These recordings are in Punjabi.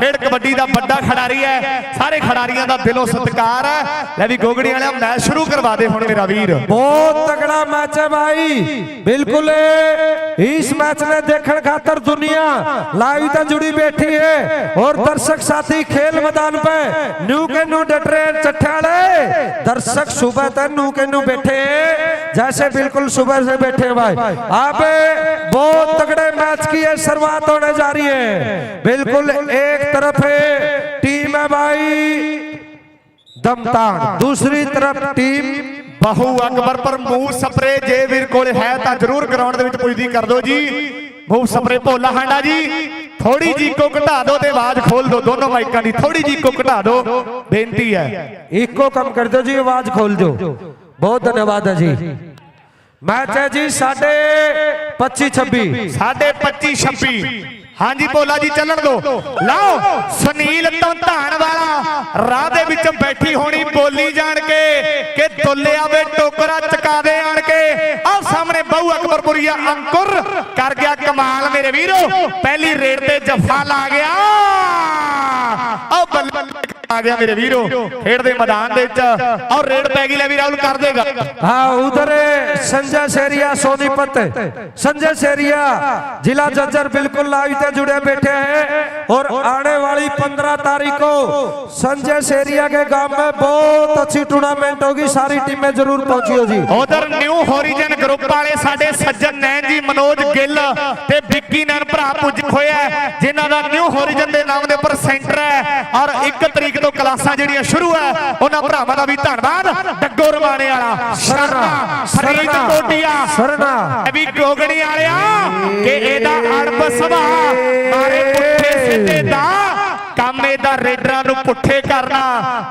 ਖੇਡ ਕਬੱਡੀ ਦਾ ਵੱਡਾ ਖਿਡਾਰੀ ਹੈ ਸਾਰੇ ਖਿਡਾਰੀਆਂ ਦਾ ਦਿਲੋਂ ਸਤਿਕਾਰ ਹੈ ਲੈ ਵੀ ਗੋਗੜੀ ਵਾਲਿਆ ਮੈਚ ਸ਼ੁਰੂ ਕਰਵਾ ਦੇ ਹੁਣ ਮੇਰਾ ਵੀਰ बहुत तगड़ा मैच है भाई बिल्कुल इस मैच में देखने खातर दुनिया लाइव तक जुड़ी बैठी है और दर्शक साथी खेल मैदान पे न्यू के न्यू डट रहे हैं चट्ठाले दर्शक सुबह तक न्यू के न्यू बैठे हैं जैसे बिल्कुल सुबह से बैठे हैं भाई आप बहुत तगड़े मैच की है शुरुआत होने जा रही है बिल्कुल एक तरफ है टीम है भाई दमतान दूसरी तरफ टीम ਬਹੂ ਅਕਬਰ ਪਰ ਮੂੰਹ ਸਪਰੇ ਜੇ ਵੀਰ ਕੋਲ ਹੈ ਤਾਂ ਜ਼ਰੂਰ ਗਰਾਊਂਡ ਦੇ ਵਿੱਚ ਪੁੱਜਦੀ ਕਰ ਦਿਓ ਜੀ ਮੂੰਹ ਸਪਰੇ ਭੋਲਾ ਹਾਂਡਾ ਜੀ ਥੋੜੀ ਜੀ ਕੋ ਘਟਾ ਦਿਓ ਤੇ ਆਵਾਜ਼ ਖੋਲ ਦਿਓ ਦੋਨੋਂ ਮਾਈਕਾਂ ਦੀ ਥੋੜੀ ਜੀ ਕੋ ਘਟਾ ਦਿਓ ਬੇਨਤੀ ਹੈ इको कम कर दो जी आवाज खोल दो बहुत धन्यवाद है जी मैच है जी साढ़े पच्चीस छब्बीस ਸਾਢੇ 25 26 ਹਾਂਜੀ ਭੋਲਾ ਜੀ ਚੱਲਣ ਦੋ। ਲਓ ਸੁਨੀਲ ਤੋਂ ਧਾਨ ਵਾਲਾ ਰਾਹ ਦੇ ਵਿੱਚ ਬੈਠੀ ਹੋਣੀ ਬੋਲੀ ਜਾਣ ਕੇ ਕਿ ਦੁੱਲਿਆ ਵੇ ਟੋਕਰਾ ਚਕਾ ਦੇ ਆਣ ਕੇ। ਆਹ ਸਾਹਮਣੇ ਬਹੁ ਅਕਬਰਪੁਰੀਆ ਅੰਕੁਰ। ਕਰ ਗਿਆ ਕਮਾਲ ਮੇਰੇ ਵੀਰੋ। ਪਹਿਲੀ ਰੇਡ ਤੇ ਜੱਫਾ ਲਾ ਗਿਆ। ਆਹ ਬੱਲੇ ਆ ਗਿਆ ਮੇਰੇ ਵੀਰੋ ਖੇਡ ਦੇ ਮੈਦਾਨ ਦੇ ਵਿੱਚ ਔਰ ਰੇਡ ਪੈ ਗਈ ਲੈ ਵੀ ਰਾਹੁਲ ਕਰ ਦੇਗਾ हाँ उधर है संजय सेरिया सोनीपत संजय सेरिया जिला जज्जर बिल्कुल लाइव से जुड़े बैठे हैं और आने वाली पंद्रह तारीख को संजय सेरिया के गांव में बहुत अच्छी टूर्नामेंट होगी सारी टीमें जरूर पहुंची हो जी ਉਧਰ ਨਿਊ ਹੋਰੀਜਨ ਗਰੁੱਪ ਵਾਲੇ ਸਾਡੇ ਸੱਜਣ ਨੈਣ ਜੀ ਮਨੋਜ ਗਿੱਲ ਤੇ ਵਿੱਕੀ ਨੈਣ ਭਰਾ ਪੁੱਜ ਹੋਇਆ ਜਿਨ੍ਹਾਂ ਦਾ ਨਿਊ ਹੋਰੀਜਨ ਦੇ ਨਾਮ ਦੇ ਉੱਪਰ ਸੈਂਟਰ ਹੈ। ਔਰ 1 ਤਰੀਕ ਤੋਂ ਕਲਾਸਾਂ ਜਿਹੜੀਆਂ ਸ਼ੁਰੂ ਹੈ ਉਹਨਾਂ ਭਰਾਵਾਂ ਦਾ ਵੀ ਧੰਨਵਾਦ। ਡੱਗੋ ਰਮਾਣੇ ਵਾਲਾ ਸਰਨਾ ਫਰੀਦ ਕੋਟੀਆ ਸਰਨਾ। ਵੀ ਗੋਗਣੀ ਵਾਲਿਆ ਕਿ ਇਹਦਾ ਅੜਬ ਸੁਭਾ ਮਾਰੇ ਪੁੱਠੇ ਸਿੱਧੇ ਦਾ ਕਾਮੇ ਦਾ ਰੇਡਰਾਂ ਨੂੰ ਪੁੱਠੇ ਕਰਨਾ।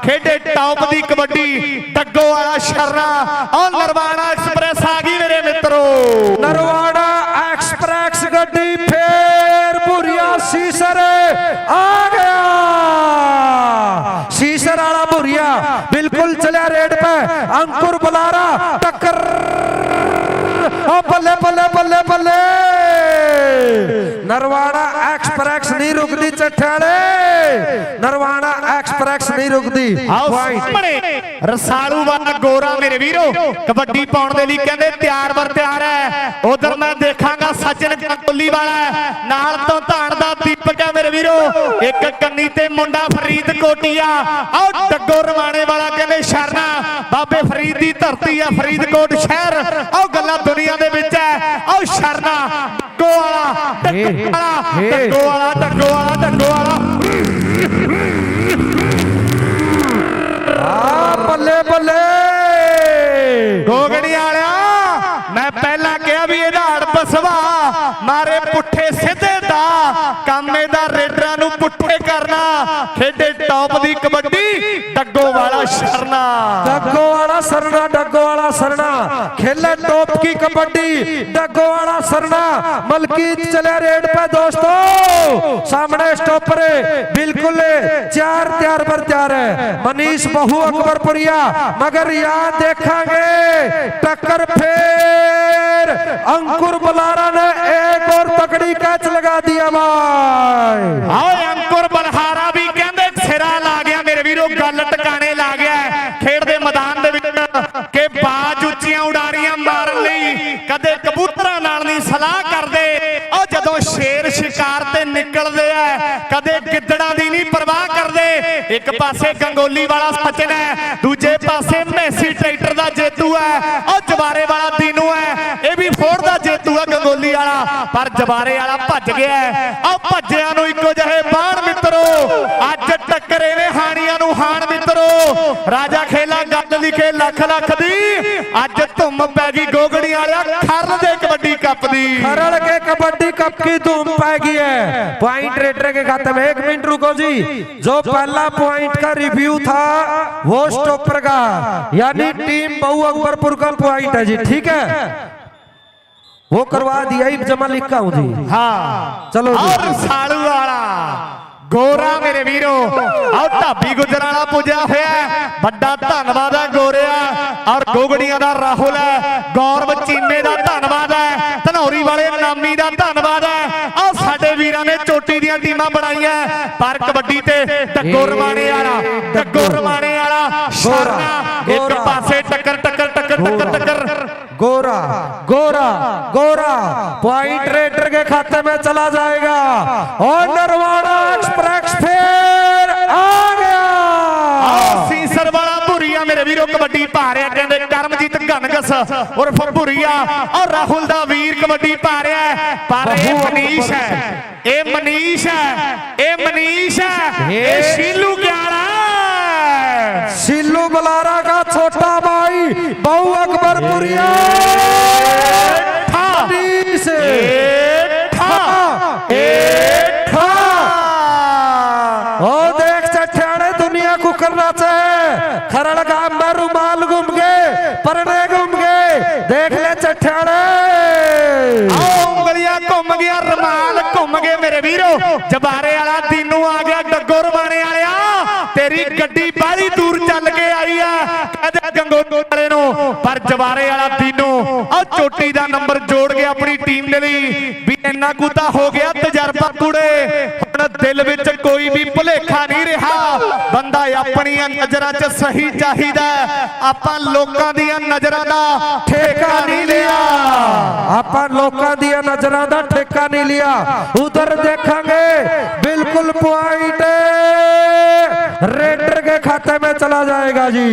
ਖੇਡੇ ਟੌਪ ਦੀ ਕਬੱਡੀ ਡੱਗੋ ਵਾਲਾ ਸ਼ਰਨਾ। ਔਰ ਨਰਵਾਣਾ ਐਕਸਪ੍ਰੈਸ ਆ ਗਈ ਮੇਰੇ ਮਿੱਤਰੋ। ਨਰਵਾਣਾ अंकुर बुलारा टक्कर ओ बल्ले बल्ले बल्ले बल्ले नरवाड़ा एक्सप्रेस नहीं रुकती चट्ठाले ਨਰਵਾਣਾ ਐਕਸਪ੍ਰੈਸ ਨਹੀਂ ਰੁਕਦੀ। ਆਓ ਸਾਹਮਣੇ ਰਸਾਲੂ ਵਾਲਾ ਗੋਰਾ ਮੇਰੇ ਵੀਰੋ ਕਬੱਡੀ ਪਾਉਣ ਦੇ ਲਈ ਕਹਿੰਦੇ ਤਿਆਰ ਵਰ ਤਿਆਰ ਹੈ। ਉਧਰ ਮੈਂ ਦੇਖਾਂਗਾ ਸੱਜਣ ਜੰਗੁੱਲੀ ਵਾਲਾ ਨਾਲ ਤੋਂ ਧਾਣ ਦਾ ਦੀਪਕ ਹੈ ਮੇਰੇ ਵੀਰੋ। ਇੱਕ ਕੰਨੀ ਤੇ ਮੁੰਡਾ ਫਰੀਦ ਕੋਟੀਆ। ਆਓ ਡੱਗੋ ਰਵਾਣੇ ਵਾਲਾ ਕਹਿੰਦੇ ਸ਼ਰਨਾ। ਬਾਬੇ ਫਰੀਦ ਦੀ ਧਰਤੀ ਹੈ ਫਰੀਦਕੋਟ ਸ਼ਹਿਰ। ਆਓ ਗੱਲਾਂ ਦੁਨੀਆ ਦੇ ਵਿੱਚ ਹੈ। ਆਓ ਸ਼ਰਨਾ ਡੱਗੋ ਵਾਲਾ ਡੱਗੋ ਵਾਲਾ ਡੱਗੋ ਵਾਲਾ ਡੱਗੋ ਵਾਲਾ। ਆ ਬੱਲੇ ਬੱਲੇ ਗੋਗੜੀ ਵਾਲਿਆ। ਮਾਰੇ ਪੁੱਠੇ ਸਿੱਧੇ ਦਾ ਕੰਮ ਇਹਦਾ ਰੇਡਰਾਂ ਨੂੰ ਪੁੱਠੇ ਕਰਨਾ ਖੇਡੇ ਟੌਪ ਦੀ ਕਬੱਡੀ ਡੱਗੋ ਵਾਲਾ ਸ਼ਰਨਾ डग्गो वाला सरना डग्गो वाला सरना खेले टॉप की कबड्डी डग्गो वाला सरना मलकीत चले रेड पे दोस्तों सामने स्टॉपर है बिल्कुल चार तैयार पर तैयार है मनीष बहु अकबरपुरिया मगर यहाँ देखेंगे टक्कर फिर अंकुर बलारा ने एक और तकड़ी कैच लगा दिया भाई हाँ अंकुर बलहारा भी कहते सिरा ला गया मेरे वीरों गल टकाने ला गया खेड के मैदान के बाज ਉੱਚੀਆਂ ਉਡਾਰੀਆਂ ਮਾਰਨ ਲਈ ਕਦੇ ਕਬੂਤਰਾਂ ਨਾਲ ਨਹੀਂ ਸਲਾਹ ਕਰਦੇ ਉਹ ਜਦੋਂ ਸ਼ੇਰ ਸ਼ਿਕਾਰ ਤੇ ਨਿਕਲਦੇ ਆ ਕਦੇ ਗਿੱਦੜਾਂ ਦੀ ਨਹੀਂ ਪਰਵਾਹ ਕਰਦੇ ਇੱਕ ਪਾਸੇ ਗੰਗੋਲੀ ਵਾਲਾ ਸਚਨ ਹੈ, ਦੂਜੇ ਪਾਸੇ ਮੈਸੀ ਟਰੈਕਟਰ ਦਾ ਜੇਤੂ ਹੈ। ਉਹ ਜਵਾਰੇ ਵਾਲਾ ਤੀਨੂ ਹੈ। ਇਹ ਵੀ ਫੋੜ ਦਾ ਜੇਤੂ ਹੈ ਗੰਗੋਲੀ ਵਾਲਾ। ਪਰ ਜਵਾਰੇ ਵਾਲਾ ਭੱਜ ਗਿਆ ਉਹ ਭੱਜਿਆਂ ਨੂੰ ਇੱਕੋ ਜਿਹੇ ਬਾਣ ਮਿੱਤਰੋ, ਅੱਜ ਟੱਕਰੇ ਨੇ ਹਾਣੀਆਂ ਨੂੰ ਹਾਣ ਰਾਜਾ ਖੇਲਾ ਗੱਲ ਲਿਖੇ ਲੱਖ ਲੱਖ ਦੀ ਅੱਜ ਧੁੰਮ ਪੈ ਗਈ ਗੋਗੜੀ ਵਾਲਿਆ ਖਰਨ ਦੇ ਕਬੱਡੀ ਕੱਪ ਦੀ खरड़ के कबड्डी कप की धूम पाएगी है पॉइंट रेटर के खाते में एक मिनट रुको जी जो पहला पॉइंट का रिव्यू था वो स्टॉपर का यानी टीम बहु अकबरपुर का पॉइंट है जी ठीक है वो करवा दिया ही जमा लिखा हूं जी ਹਾਂ ਚਲੋ ਜੀ। ਔਰ ਸਾਲੂ ਵਾਲਾ ਗੋਰਾ ਮੇਰੇ ਵੀਰੋ। ਆਹ ਢਾਬੀ ਗੁਜਰਾਲਾ ਪੂਜਿਆ ਹੋਇਆ। ਵੱਡਾ ਧੰਨਵਾਦ ਹੈ ਗੋਰਿਆ। ਔਰ ਗੋਗੜੀਆਂ ਦਾ ਰਾਹੁਲ ਹੈ। ਗੌਰਵ ਚੀਮੇ ਦਾ ਧੰਨਵਾਦ ਹੈ। ਧਨੌਰੀ ਵਾਲੇ ਨਾਮੀ ਦਾ ਧੰਨਵਾਦ ਹੈ। ਆਹ ਸਾਡੇ ਵੀਰਾਂ ਨੇ ਚੋਟੀ ਦੀਆਂ ਟੀਮਾਂ ਬਣਾਈਆਂ ਪਰ ਕਬੱਡੀ ਤੇ ਡੱਗੋ ਰਵਾਣੇ ਵਾਲਾ ਡੱਗੋ ਰਵਾਣੇ ਵਾਲਾ ਸ਼ਰਨਾ ਇੱਕ ਗੋਰਾ। ਪਾਸੇ ਟੱਕਰ ਟੱਕਰ ਟੱਕਰ ਟੱਕਰ ਟੱਕਰ गोरा गोरा गोरा पॉइंट रेडर के खाते में चला जाएगा और नरवाड़ा एक्सप्रेस फिर आ गया ਆਹ ਸੀਸਰ ਵਾਲਾ ਭੁਰੀਆ ਮੇਰੇ ਵੀਰੋ ਕਬੱਡੀ ਪਾ ਰਿਹਾ ਕਹਿੰਦੇ ਕਰਮਜੀਤ ਘਨਗਸ ਉਰਫ ਭੁਰੀਆ ਔਰ ਰਾਹੁਲ ਦਾ ਵੀਰ ਕਬੱਡੀ ਪਾ ਰਿਹਾ ਹੈ। ਪਰ ਇਹ ਬਹੁਤ ਮਨੀਸ਼ ਹੈ ਇਹ ਮਨੀਸ਼ ਹੈ ਇਹ ਮਨੀਸ਼ ਹੈ ਇਹ ਇਹ ਸ਼ੀਲੂ ਗਿਆਲਾ ਹੈ। सिल्लू बलारा का छोटा भाई बहु अकबरपुरिया ਠਾ मनीष ਏ ਠਾ ਏ ਠਾ ओ देख चट्ठाने दुनिया को करना चाहे खरड़ गांव में रुमाल घूम गए परने घूम गए देख ले चट्ठाने ਆਓ ਉਂਗਲੀਆਂ ਘੁੰਮ ਗਿਆ ਰਮਾਲ ਘੁੰਮ ਗਏ ਮੇਰੇ ਵੀਰੋ ਜਬਾਰੇ ਵਾਲਾ ਦੀਨੂ ਆ ਗਿਆ ਡੱਗੋ ਰਵਾਣੇ ਵਾਲਿਆ ਤੇਰੀ ਗੱਡੀ ਬਾਹਲੀ ਦੂਰ ਚੱਲ ਕੇ ਆਈ ਆ। ਕਹਿੰਦੇ ਗੰਗੋ ਵਾਲੇ ਨੂੰ ਪਰ ਜਬਾਰੇ ਵਾਲਾ ਦੀਨੂ ਆ ਚੋਟੀ ਦਾ ਨੰਬਰ ਜੋੜ ਗਿਆ ਆਪਣੀ ਟੀਮ ਦੇ ਲਈ ਵੀ ਇੰਨਾ ਕੁ ਤਾਂ ਹੋ ਗਿਆ ਤਜਰਬਾ ਕੁੜੇ। ਆਪਣਾ ਦਿਲ ਵਿੱਚ ਕੋਈ ਵੀ ਭੁਲੇਖਾ ਨਹੀਂ ਰਿਹਾ। ਬੰਦਾ ਆਪਣੀਆਂ ਨਜ਼ਰਾਂ 'ਚ ਸਹੀ ਚਾਹੀਦਾ ਆਪਾਂ ਲੋਕਾਂ ਦੀਆਂ ਨਜ਼ਰਾਂ ਦਾ ਠੇਕਾ ਨਹੀਂ ਲਿਆ। ਆਪਾਂ ਲੋਕਾਂ ਦੀਆਂ ਨਜ਼ਰਾਂ ਦਾ ਠੇਕਾ ਨਹੀਂ ਲਿਆ। ਉਧਰ ਦੇਖਾਂਗੇ, ਬਿਲਕੁਲ ਪੁਆਇੰਟ रेडर के खाते में चला जाएगा जी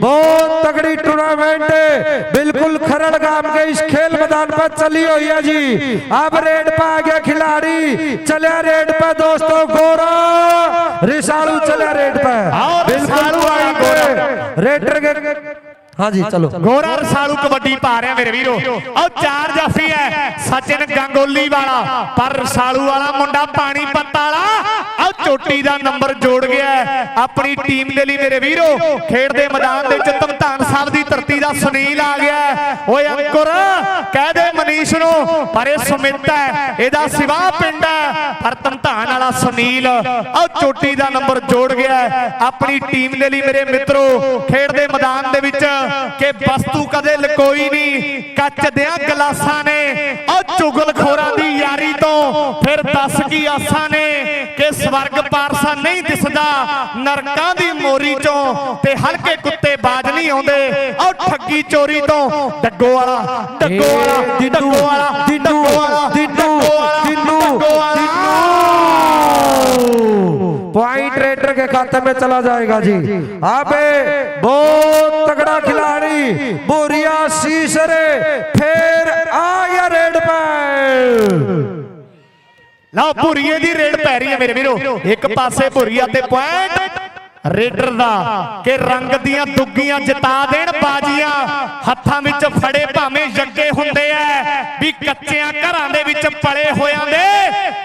बहुत तगड़ी टूर्नामेंट बिल्कुल खरड़ गांव के इस खेल मैदान पर चली हुई है जी अब रेड पर आ गया खिलाड़ी चलिया रेड ਦੋਸਤੋ ਗੋਰਾ ਰਿਸਾਲੂ ਚੱਲਿਆ ਰੇਟ ਪੈ। ਬਿਲਕੁਲ ਆਈ ਗੋਰਾ। ਰੇਟਰ ਹਾਂਜੀ ਚਲੋ। ਗੋਰਾ ਰਸਾਲੂ ਕਬੱਡੀ ਪਾ ਰਿਹਾ ਮੇਰੇ ਵੀਰੋ। ਉਹ ਚਾਰ ਜਾਫੀ ਐ ਸਚਿਨ ਗੰਗੋਲੀ ਵਾਲਾ। ਪਰ ਰਸਾਲੂ ਵਾਲਾ ਮੁੰਡਾ ਪਾਣੀ ਪੱਤਾ ਵਾਲਾ। ਉਹ ਚੋਟੀ ਦਾ ਨੰਬਰ ਜੋੜ ਗਿਆ ਆਪਣੀ ਟੀਮ ਦੇ ਲਈ ਮੇਰੇ ਵੀਰੋ। ਖੇਡ ਦੇ ਮੈਦਾਨ ਦੇ ਵਿੱਚ ਧਮਤਾਨ ਸਾਹਿਬ ਦੀ ਧਰਤੀ ਦਾ ਸੁਨੀਲ ਆ ਗਿਆ ਓਏ ਅੰਕੁਰ ਕਹਿ ਦੇ ਮਨੀਸ਼ ਨੂੰ ਪਰ ਇਹ ਸੁਮਿਤ ਹੈ ਇਹਦਾ ਸਿਵਾ ਪਿੰਡ ਹੈ। ਪਰ ਧਮਤਾਨ ਵਾਲਾ ਸੁਨੀਲ ਉਹ ਚੋਟੀ ਦਾ ਨੰਬਰ ਜੋੜ ਗਿਆ ਆਪਣੀ ਟੀਮ ਦੇ ਲਈ ਮੇਰੇ ਮਿੱਤਰੋ। ਖੇਡ ਦੇ ਮੈਦਾਨ ਦੇ ਵਿੱਚ ਕਿ ਵਸਤੂ ਕਦੇ ਲਕੋਈ ਨਹੀਂ ਕੱਚ ਦਿਆਂ ਗਲਾਸਾਂ ਨੇ। ਉਹ ਚੁਗਲਖੋਰਾਂ ਦੀ ਯਾਰੀ ਤੋਂ ਫਿਰ ਦੱਸ ਕੀ ਆਸਾਂ ਨੇ ਕਿ ਸਵਰਗ ਪਾਰਸਾ ਨਹੀਂ ਦਿਸਦਾ ਨਰਕਾਂ ਦੀ ਮੋਰੀ ਚੋਂ ਤੇ ਹਲਕੇ ਕੁੱਤੇ ਬਾਜ ਨਹੀਂ ਆਉਂਦੇ। ਉਹ ਠੱਗੀ ਚੋਰੀ ਤੋਂ ਡੱਗੋ ਵਾਲਾ ਡੱਗੋ ਵਾਲਾ ਡੱਗੋ ਵਾਲਾ खाते में चला जाएगा जी अबे बहुत तगड़ा खिलाड़ी बोरिया सीसरे फिर आया रेड पे ਲਓ ਭੁਰੀਏ ਦੀ ਰੇਡ ਪੈ ਰਹੀ ਹੈ ਮੇਰੇ ਵੀਰੋ ਇੱਕ ਪਾਸੇ ਭੁਰੀਆ ਤੇ ਪੁਆਇੰਟ ਰੇਡਰ ਦਾ ਕਿ ਰੰਗ ਦੀਆਂ ਦੁੱਗੀਆਂ ਜਿਤਾ ਦੇਣ ਬਾਜੀਆਂ ਹੱਥਾਂ ਵਿੱਚ ਫੜੇ ਭਾਵੇਂ ਜੱਗੇ ਹੁੰਦੇ ਐ ਵੀ ਕੱਚਿਆਂ ਘਰਾਂ ਦੇ ਵਿੱਚ ਪਲੇ ਹੋਇਆਂ ਦੇ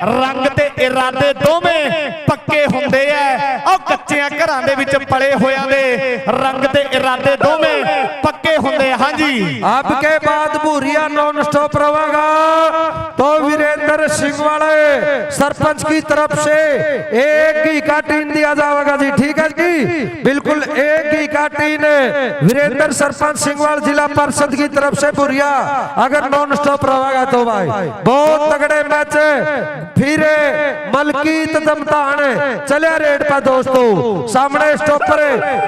ਰੰਗ ਤੇ ਇਰਾਦੇ ਦੋਵੇਂ ਪੱਕੇ ਹੁੰਦੇ ਐ ਉਹ ਕੱਚਿਆਂ ਘਰਾਂ ਦੇ ਵਿੱਚ ਪਲੇ ਹੋਇਆਂ ਦੇ ਰੰਗ ਤੇ ਇਰਾਦੇ ਦੋਵੇਂ ਪੱਕੇ ਹੁੰਦੇ ਆ। ਹਾਂਜੀ अब के बाद भूरिया नॉन स्टॉप रहेगा तो वीरेंद्र सिंह वाले सरपंच की तरफ से एक ही का टीन दिया जाएगा जी ठीक है जी बिल्कुल एक ही ने वीरेंद्र सरपंच सिंहवाल जिला परिषद की तरफ़ से भूरिया अगर नॉन स्टॉप रहेगा तो भाई, बहुत तगड़े मैच फिर, मलकीत दमतान चले रेड पे दोस्तों, सामने स्टॉपर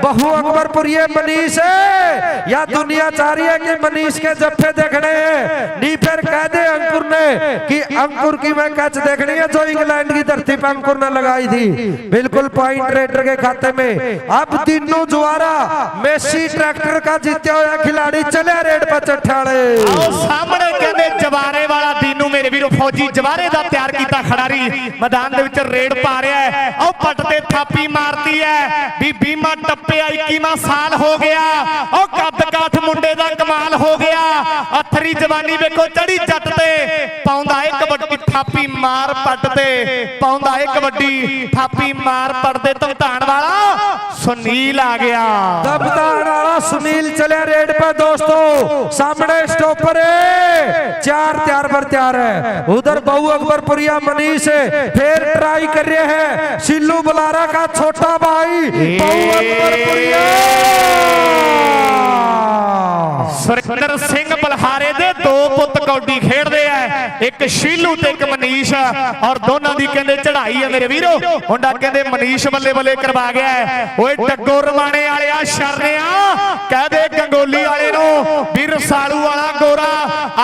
बहु अकबरपुरिये मनीष है। या दुनिया चाह रही है कि मनीष के जफ्फे देखने हैं। नी फिर कह दे अंकुर ने कि अंकुर की मैं कैच देखनी है जो इंग्लैंड की धरती पर अंकुर ने लगाई थी। बिल्कुल पॉइंट रेडर के खाते में। अब तीनों जुआरा ਮੇਸੀ ਟਰੈਕਟਰ ਦਾ ਜਿੱਤਿਆ ਹੋਇਆ ਖਿਲਾੜੀ ਚੱਲਿਆ ਰੇਡ ਪਰ ਚੱਠਾਲੇ ਸਾਹਮਣੇ ਕਹਿੰਦੇ ਜਵਾਰੇ ਵਾਲਾ ਦੀਨੂ ਮੇਰੇ ਵੀਰੋ ਫੌਜੀ ਜਵਾਰੇ ਦਾ ਤਿਆਰ ਕੀਤਾ ਖਿਡਾਰੀ। ਮੈਦਾਨ ਦੇ ਵਿੱਚ ਰੇਡ ਪਾ ਰਿਹਾ ਹੈ। ਆਓ ਪੱਟ ਤੇ ਥਾਪੀ ਮਾਰਦੀ ਹੈ। ਵੀ ਬੀਮਾ ਟੱਪਿਆ 21ਵਾਂ ਸਾਲ ਹੋ ਗਿਆ। ਉਹ ਕੱਦ ਕਾਠ ਮੁੰਡੇ ਦਾ ਕਮਾਲ ਹੋ ਗਿਆ। ਅਥਰੀ ਜਵਾਨੀ ਵੇਖੋ ਚੜੀ ਜੱਟ ਤੇ ਪਾਉਂਦਾ ਏ ਕਬੱਡੀ ਥਾਪੀ ਮਾਰ ਪੱਟ ਤੇ ਪਾਉਂਦਾ ਏ ਕਬੱਡੀ ਥਾਪੀ ਮਾਰ ਪੱਟ ਤੇ ਧਮਧਾਨ ਵਾਲਾ ਸੁਨੀਲ ਆ ਗਿਆ दबदार वाला सुनील चले रेड पे दोस्तों सामने स्टॉपर है चार त्यार पर त्यार है उधर बहु अकबरपुरिया मनीष है फिर ट्राई कर रहे हैं सिल्लू बुलारा का छोटा भाई बहु अकबरपुरिया ਸੁਰਿੰਦਰ ਬਲਹਾਰੇ ਦੇ ਪੁੱਤ ਕੌਡੀ ਖੇਡਦੇ ਆ ਇੱਕ ਸ਼ੀਲੂ ਤੇ ਇੱਕ ਮਨੀਸ਼ ਔਰ ਦੋਨਾਂ ਦੀ ਕਹਿੰਦੇ ਚੜ੍ਹਾਈ ਹੈ ਮੇਰੇ ਵੀਰੋ। ਮੁੰਡਾ ਕਹਿੰਦੇ ਮਨੀਸ਼ ਬੱਲੇ ਬੱਲੇ ਕਰਵਾ ਗਿਆ। ਓਏ ਡੱਗੋ ਰਮਾਣੇ ਵਾਲਿਆ ਸ਼ਰਨਿਆ ਕਹਦੇ ਗੰਗੋਲੀ ਵਾਲੇ ਨੂੰ ਵੀਰ ਸਾਲੂ ਵਾਲਾ ਗੋਰਾ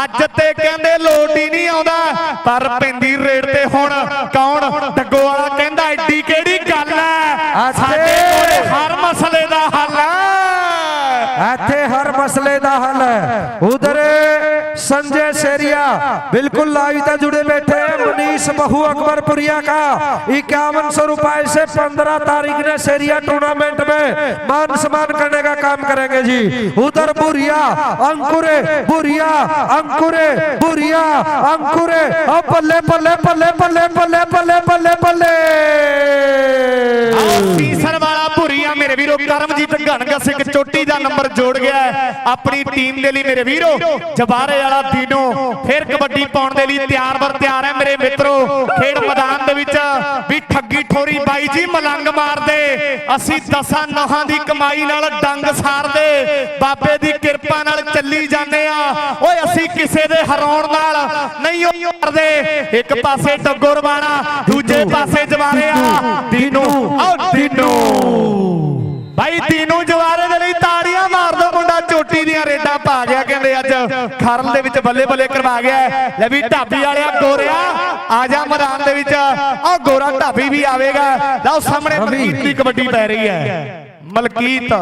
ਅੱਜ ਤੇ ਕਹਿੰਦੇ ਲੋਟ ਹੀ ਨਹੀਂ ਆਉਂਦਾ ਪਰ ਪੈਂਦੀ ਰੇਡ ਤੇ ਹੁਣ ਕੌਣ? ਡੱਗੋ ਵਾਲਾ ਕਹਿੰਦਾ ਐਡੀ ਕਿਹੜੀ ਗੱਲ ਹੈ? ਅੱਛਾ। ਸਾਡੇ ਕੋਲੇ ਹਰ ਮਸਲੇ ਦਾ ਹੱਲ ਹੈ। ਇੱਥੇ ਹਰ ਮਸਲੇ ਦਾ ਹੱਲ ਹੈ। ਉਧਰ संजय सेरिया, बिल्कुल लाइता जुड़े बैठे हैं। मनीष बहू अकबरपुरिया का इक्यावन सौ रुपए से पंद्रह तारीख ने सेरिया टूर्नामेंट में मान सम्मान करने का काम करेंगे जी। उधर बुरिया, अंकुरे बुरिया अंकुरे बुरिया, अंकुरे पल्ले पल्ले पल्ले पल्ले पल्ले पल्ले पल्ले पल्ले। तीसर अपनी टीम मेरे वीरो जबारे ਵਾਲਾ ਦੀਨੋ ਫਿਰ ਕਬੱਡੀ ਪਾਉਣ ਦੇ ਲਈ ਤਿਆਰ ਬਰ ਤਿਆਰ ਹੈ ਮੇਰੇ ਮਿੱਤਰੋ। ਖੇਡ ਮੈਦਾਨ ਦੇ ਵਿੱਚ ਵੀ ਠੱਗੀ ਠੋਰੀ ਬਾਈ ਜੀ ਮਲੰਗ ਮਾਰਦੇ। ਅਸੀਂ ਦਸਾਂ ਨਹਾਂ ਦੀ ਕਮਾਈ ਨਾਲ ਡੰਗ ਸਾਰਦੇ। ਬਾਬੇ ਦੀ ਕਿਰਪਾ ਨਾਲ ਚੱਲੀ ਜਾਂਦੇ ਆ। ਓਏ ਅਸੀਂ ਕਿਸੇ ਦੇ ਹਰਾਉਣ ਨਾਲ ਨਹੀਂ ਉਹ ਕਰਦੇ ਇੱਕ ਪਾਸੇ ਡੱਗੋ ਰਵਾਣਾ ਦੂਜੇ ਪਾਸੇ ਜਵਾਰੇ ਆ। ਦੀਨੂ ਆਓ ਦੀਨੂ। ਭਾਈ ਦੀਨੂ ਜਵਾਰੇ ਦੇ ਲਈ ਤਾੜੀਆਂ ਚੋਟੀ ਦੀਆਂ ਰੇਡਾਂ ਪਾ ਗਿਆ ਕਹਿੰਦੇ ਅੱਜ। ਖਰਲ ਦੇ ਵਿੱਚ ਬੱਲੇ ਬੱਲੇ ਕਰਵਾ ਗਿਆ। ਲੈ ਵੀ ਢਾਬੀ ਵਾਲਿਆ ਗੋਰਿਆ ਆ ਜਾ ਮੈਦਾਨ ਦੇ ਵਿੱਚ। ਆ ਗੋਰਾ ਢਾਬੀ ਵੀ ਆਵੇਗਾ। ਲਓ ਸਾਹਮਣੇ ਮਲਕੀਤ ਦੀ ਕਬੱਡੀ ਪੈ ਰਹੀ ਹੈ। ਮਲਕੀਤ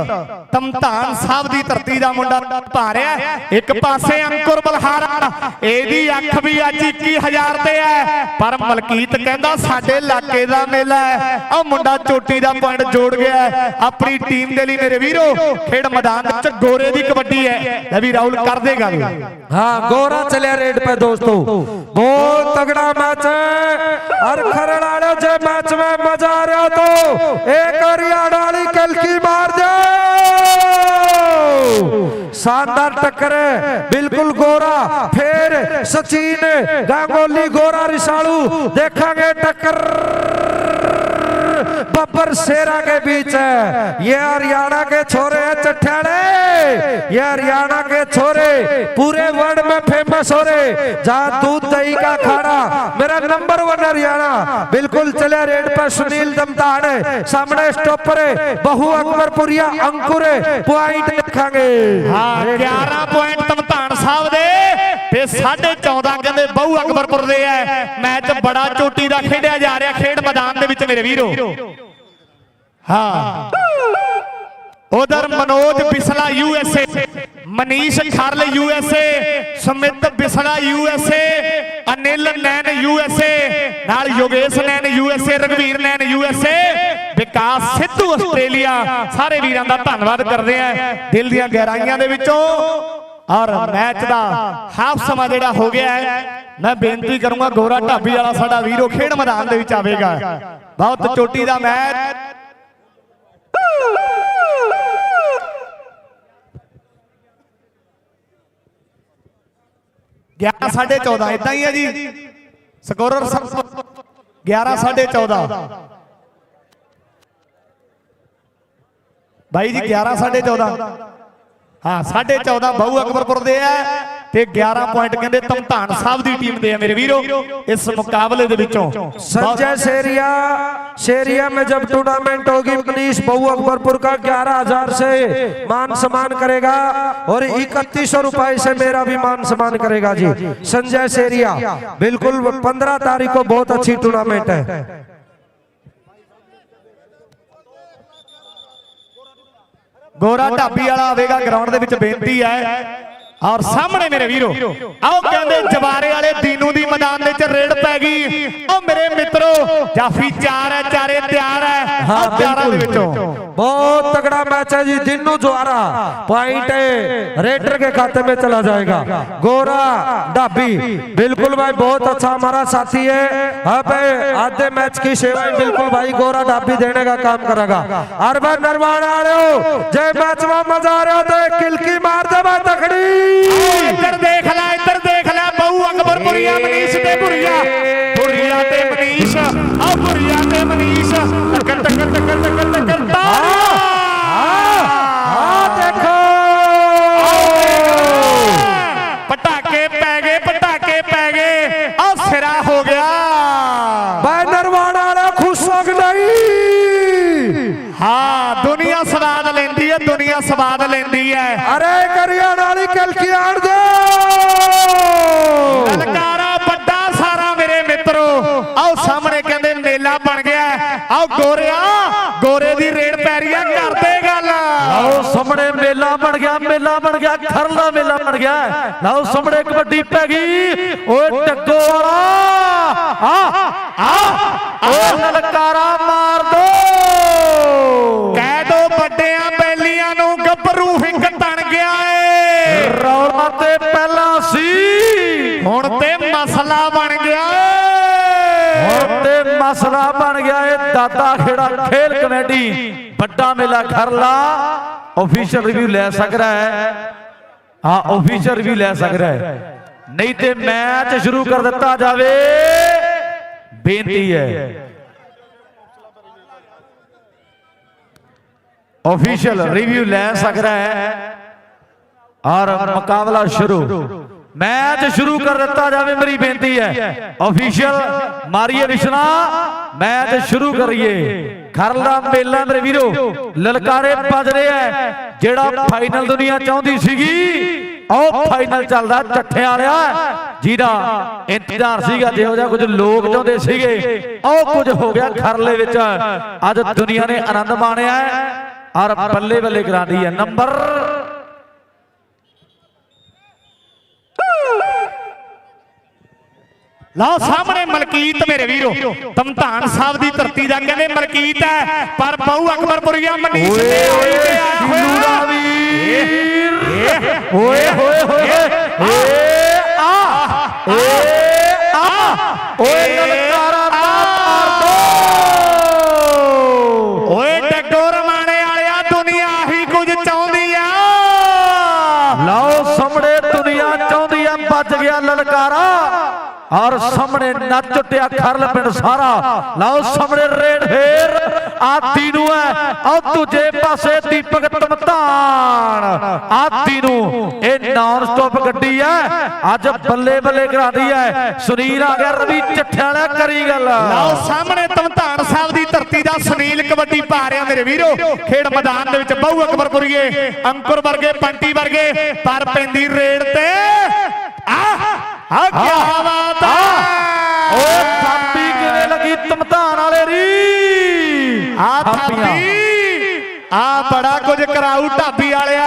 ਤਮਤਾਨ ਸਾਹਿਬ ਦੀ ਧਰਤੀ ਦਾ ਮੁੰਡਾ ਧਾਰਿਆ ਇੱਕ ਪਾਸੇ ਅੰਕੁਰ ਬਲਹਾਰਾ ਇਹਦੀ ਅੱਖ ਵੀ ਅੱਜ 21000 ਤੇ ਹੈ। ਪਰ ਮਲਕੀਤ ਕਹਿੰਦਾ, ਸਾਡੇ ਇਲਾਕੇ ਦਾ ਮੇਲਾ ਹੈ। ਉਹ ਮੁੰਡਾ ਚੋਟੀ ਦਾ ਪੁਆਇੰਟ ਜੋੜ ਗਿਆ ਆਪਣੀ ਟੀਮ ਦੇ ਲਈ ਮੇਰੇ ਵੀਰੋ, ਖੇਡ ਮੈਦਾਨ ਵਿੱਚ ਗੋਰੇ ਦੀ ਕਬੱਡੀ ਹੈ। ਲੈ ਵੀ ਰਾਹੁਲ ਕਰ ਦੇ ਗੱਲ ਹਾਂ, ਗੋਰਾ ਚੱਲਿਆ ਰੇਡ ਪੇ ਦੋਸਤੋ। ਬਹੁਤ ਤਗੜਾ ਮੈਚ ਹੈ। ਹਰ ਖਰੜ ਵਾਲੇ ਜੇ ਮੈਚ ਵਿੱਚ ਮਜ਼ਾ ਆ ਰਿਹਾ ਤੋ ਇੱਕ ਹਰਿਆਣਾ ਵਾਲੀ शानदार टक्कर है बिल्कुल गोरा फिर सचिन गांगोली गोरा रिसालू देखेंगे टक्कर बब्बर शेरा के बीच है ये हरियाणा के छोरे हैं चट्ठाने ये हरियाणा के छोरे पूरे वर्ल्ड में फेमस हो रहे जहाँ दूध दही का खाना मेरा नंबर वन हरियाणा बिल्कुल चले रेड पर सुनील दमदान है सामने स्टॉपर है बहु अकबरपुरिया अंकुर है पॉइंट लिखांगे ਹਾਂ 11 ਪੁਆਇੰਟ ਤਮਤਾਨ ਸਾਹਿਬ ਦੇ ਤੇ 14.5 ਕਹਿੰਦੇ ਬਹੁ ਅਕਬਰਪੁਰ ਦੇ ਐ ਮੈਚ ਬੜਾ ਚੋਟੀ ਦਾ ਖੇਡਿਆ ਜਾ ਰਿਹਾ ਖੇਡ ਮੈਦਾਨ ਦੇ ਵਿੱਚ ਮੇਰੇ ਵੀਰੋ ਹਾਂ। ਉਧਰ Manoj Bisla U S A. Manish U S A. Anil Nain U S A. ਨਾਲ Yogesh Nain U S A. Ragvir Nain U S A. Vikas Sidhu Australia. ਸਾਰੇ ਵੀਰਾਂ ਦਾ ਧੰਨਵਾਦ ਕਰਦੇ ਆ। ਦਿਲ ਦੀਆਂ ਗਹਿਰਾਈਆਂ ਦੇ ਵਿੱਚੋਂ। ਔਰ ਮੈਚ ਦਾ ਹਾਫ ਸਮਾਂ ਜਿਹੜਾ ਹੋ ਗਿਆ ਹੈ। ਮੈਂ ਬੇਨਤੀ ਕਰੂੰਗਾ ਗੋਰਾ ਢਾਬੀ ਵਾਲਾ ਸਾਡਾ ਵੀਰੋ ਖੇਡ ਮੈਦਾਨ ਦੇ ਵਿੱਚ ਆਵੇਗਾ। ਬਹੁਤ ਚੋਟੀ ਦਾ ਮੈਚ। 11:14 ਇਦਾਂ ਹੀ ਹੈ ਜੀ। ਸਕੋਰਰ ਸਭ 11:14 ਬਾਈ ਜੀ 11:14 ਹਾਂ ਸਾਢੇ 14 ਬਹੁ ਅਕਬਰਪੁਰ ਦੇ ਆ ਤੇ 11 ਪੁਆਇੰਟ ਕਹਿੰਦੇ ਤਮਤਾਨ ਸਾਹਿਬ ਦੀ ਟੀਮ ਦੇ ਆ ਮੇਰੇ ਵੀਰੋ ਇਸ ਮੁਕਾਬਲੇ ਦੇ ਵਿੱਚੋਂ संजय शेरिया शेरिया में जब टूर्नामेंट होगी मनीष बहु अकबरपुर का ग्यारह हजार से मान सम्मान करेगा और इकतीस सौ रुपए से मेरा भी मान सम्मान करेगा जी संजय शेरिया बिल्कुल पंद्रह तारीख को बहुत अच्छी टूर्नामेंट है ਗੋਰਾ ਢਾਬੀ ਵਾਲਾ ਆਵੇਗਾ ਗਰਾਊਂਡ ਦੇ ਵਿੱਚ ਬੇਨਤੀ ਹੈ। ਔਰ ਸਾਹਮਣੇ ਮੇਰੇ ਵੀਰੋ ਆਓ ਕਹਿੰਦੇ ਜਵਾਰੇ ਵਾਲੇ ਦੀਨੂ ਦੀ ਮੈਦਾਨ ਦੇ ਵਿੱਚ ਰੇਡ ਪੈ ਗਈ। ਉਹ ਮੇਰੇ ਮਿੱਤਰੋ ਜਾਫੀ ਚਾਰ ਹੈ ਚਾਰੇ ਤਿਆਰ ਹੈ। ਹਾਂ। ਚਾਰਾਂ ਦੇ ਵਿੱਚੋਂ। बहुत तगड़ा मैच है जी दिनू ज्वारा पॉइंट रेटर के खाते में चला जाएगा गोरा डाबी बिल्कुल भाई बहुत अच्छा हमारा साथी है अब आधे मैच की सेवाएं बिल्कुल भाई गोरा डाबी देने का काम करेगा अरबन निर्माण आ रहे हो जय मैच में मजा आ रहे हो तो किलकी मार दे तकड़ी इधर देख ला इधर देख ਅਕਬਰ ਪੁਰੀਆ ਮਨੀਸ਼ ਤੇ ਪੁਰੀਆ ਪੁਰੀਆ ਤੇ ਮਨੀਸ਼। ਆ ਪੁਰੀਆ ਤੇ ਮਨੀਸ਼। ਟੱਕਰ ਟੱਕਰ ਟੱਕਰ ਟੱਕਰ ਟੱਕਰ। ਤਾਰਾ ਪਟਾਕੇ ਪੈ ਗਏ ਪਟਾਕੇ ਪੈ ਗਏ। ਆ ਸਿਰਾ ਹੋ ਗਿਆ। ਬੈਨਰ ਵਾਲਾ ਨਾ ਹੋ ਨਹੀਂ? ਹਾਂ ਦੁਨੀਆ ਸਵਾਦ ਲੈਂਦੀ ਹੈ ਦੁਨੀਆ ਸਵਾਦ ਲੈਂਦੀ ਹੈ। ਅਰੇ ਕਰਿਆ ਨਾਲ ਕਲਕੀ ਆੜ ਦੇ ਆਓ ਗੋਰਿਆ ਗੋਰੇ ਦੀ ਰੇਡ ਪੈ ਰਹੀ ਆ ਕਰਦੇ ਗੱਲ। ਲਓ ਸਾਹਮਣੇ ਮੇਲਾ ਬਣ ਗਿਆ ਮੇਲਾ ਬਣ ਗਿਆ ਖਰਲਾ ਮੇਲਾ ਬਣ ਗਿਆ। ਲਓ ਸਾਹਮਣੇ ਕਬੱਡੀ ਪੈ ਗਈ। ਓਏ ਟੱਗੋ ਵਾਲਾ। ਆ ਆ ਓਏ ਲਲਕਾਰਾ ਮਾਰ ਦੋ ਕਹਿ ਦੋ ਵੱਡਿਆਂ ਬੈਲੀਆਂ ਨੂੰ ਗੱਭਰੂ ਹਿੰਗ ਤਣ ਗਿਆ ਏ ਰੌਲਾ ਤੇ ਪਹਿਲਾਂ ਸੀ ਹੁਣ ਤੇ ਮਸਲਾ ਬਣ ਗਿਆ ਏ ਹੁਣ ਤੇ ਮਸਲਾ ਬਣ ਗਿਆ ਇਹ ਦਾਦਾ ਖੇਲ ਕਮੇਟੀ ਵੱਡਾ ਮੇਲਾ ਖਰਲਾ ਆਫੀਸ਼ੀਅਲ ਰਿਵਿਊ ਲੈ ਸਕਦਾ ਹੈ। ਹਾਂ ਆਫੀਸ਼ੀਅਲ ਰਿਵਿਊ ਲੈ ਸਕਦਾ ਹੈ। ਨਹੀਂ ਤੇ ਮੈਚ ਸ਼ੁਰੂ ਕਰ ਦਿੱਤਾ ਜਾਵੇ। ਬੇਨਤੀ ਹੈ। ਆਫੀਸ਼ੀਅਲ ਰਿਵਿਊ ਲੈ ਸਕਦਾ ਹੈ। ਔਰ ਮੁਕਾਬਲਾ ਸ਼ੁਰੂ। ਮੈਚ ਸ਼ੁਰੂ ਕਰ ਦਿੱਤਾ ਜਾਵੇ ਮੇਰੀ ਬੇਨਤੀ ਹੈ। ਆਫੀਸ਼ੀਅਲ ਮਾਰੀਏ ਵਿਸ਼ਨਾ ਮੈਚ ਸ਼ੁਰੂ ਕਰੀਏ। ਖਰਲਾ ਮੇਲਾ ਮੇਰੇ ਵੀਰੋ। ਲਲਕਾਰੇ ਵੱਜ ਰਿਹਾ ਹੈ। ਜਿਹੜਾ ਫਾਈਨਲ ਦੁਨੀਆ ਚਾਹੁੰਦੀ ਸੀਗੀ ਉਹ ਫਾਈਨਲ ਚੱਲਦਾ ਚੱਠਿਆਂ ਵਾਲਿਆ। ਜਿਹਦਾ ਇੰਤਜ਼ਾਰ ਸੀਗਾ ਜਿਹੋ ਜਿਹਾ ਕੁਝ ਲੋਕ ਚਾਹੁੰਦੇ ਸੀਗੇ। ਉਹ ਕੁਝ ਹੋ ਗਿਆ ਖਰਲੇ ਵਿੱਚ। ਅੱਜ ਦੁਨੀਆ ਨੇ ਆਨੰਦ ਮਾਣਿਆ ਹੈ। ਔਰ ਬੱਲੇ ਬੱਲੇ ਕਰਾਂਦੀ ਹੈ। ਨੰਬਰ ਲਓ ਸਾਹਮਣੇ ਮਲਕੀਤ ਮੇਰੇ ਵੀਰੋ। ਤਮਤਾਨ ਸਾਹਿਬ ਦੀ ਧਰਤੀ ਦਾ ਕਹਿੰਦੇ ਮਲਕੀਤ ਹੈ ਪਰ ਬਹੁ ਅਕਬਰਪੁਰੀਆ ਮੰਨੀ ਓਏ ਹੋਈ ਤੇ ਆ ਜੀਲੂ ਦਾ ਹੋਇਆ। ਵੀਰ। ਓਏ ਹੋਏ ਹੋਏ ਏ ਆ ਏ ਆ ਓਏ ਲਲਕਾਰਾ ਨਾ ਮਾਰ ਦੋ ਓਏ ਡੱਗੋ ਰਮਾਣੇ ਵਾਲਿਆ ਦੁਨੀਆ ਹੀ ਕੁਝ ਚਾਹੁੰਦੀ ਆ। ਲਓ ਸਾਹਮਣੇ ਦੁਨੀਆ ਚਾਹੁੰਦੀ ਆ ਗਿਆ ਲਲਕਾਰਾ ਔਰ ਸਾਹਮਣੇ ਨੱਚ ਉੱਟਿਆ ਖਰਲ ਪਿੰਡ ਸਾਰਾ। ਲਓ ਸਾਹਮਣੇ ਰੇਡ ਫੇਰ। ਆਦੀ ਨੂੰ ਹੈ। ਔਰ ਦੂਜੇ ਪਾਸੇ ਦੀਪਕ ਤਮਤਾਨ। ਆਦੀ ਨੂੰ। ਇਹ ਨਾਨ ਸਟਾਪ ਗੱਡੀ ਹੈ। ਅੱਜ ਬੱਲੇ ਬੱਲੇ ਕਰਾਦੀ ਹੈ। ਸੁਨੀਲ ਆ ਗਿਆ, ਰਵੀ ਚੱਠਿਆਂ ਵਾਲਾ ਕਰੀ ਗੱਲ। ਲਓ ਸਾਹਮਣੇ ਤਮਤਾਨ ਸਾਹਿਬ ਦੀ ਧਰਤੀ ਦਾ ਸੁਨੀਲ ਕਬੱਡੀ ਪਾ ਰਿਹਾ ਮੇਰੇ ਵੀਰੋ। ਖੇਡ ਮੈਦਾਨ ਦੇ ਵਿੱਚ ਬਹੁ ਅਕਬਰਪੁਰੀਏ ਅੰਕੁਰ ਵਰਗੇ, ਪੰਟੀ ਵਰਗੇ। ਪਰ ਪੈਂਦੀ ਰੇਡ ਤੇ। ਆਹ! ਆ ਕੀ ਬਾਤ ਆ ਹੈ ਓਏ ਥਾਪੀ ਕਿਵੇਂ ਲੱਗੀ ਤਮਤਾਨ ਵਾਲੇ ਰੀ ਆ। ਥਾਪੀ। ਆ ਬੜਾ ਕੁਝ ਕਰਾਊ ਢਾਬੀ ਵਾਲਿਆ।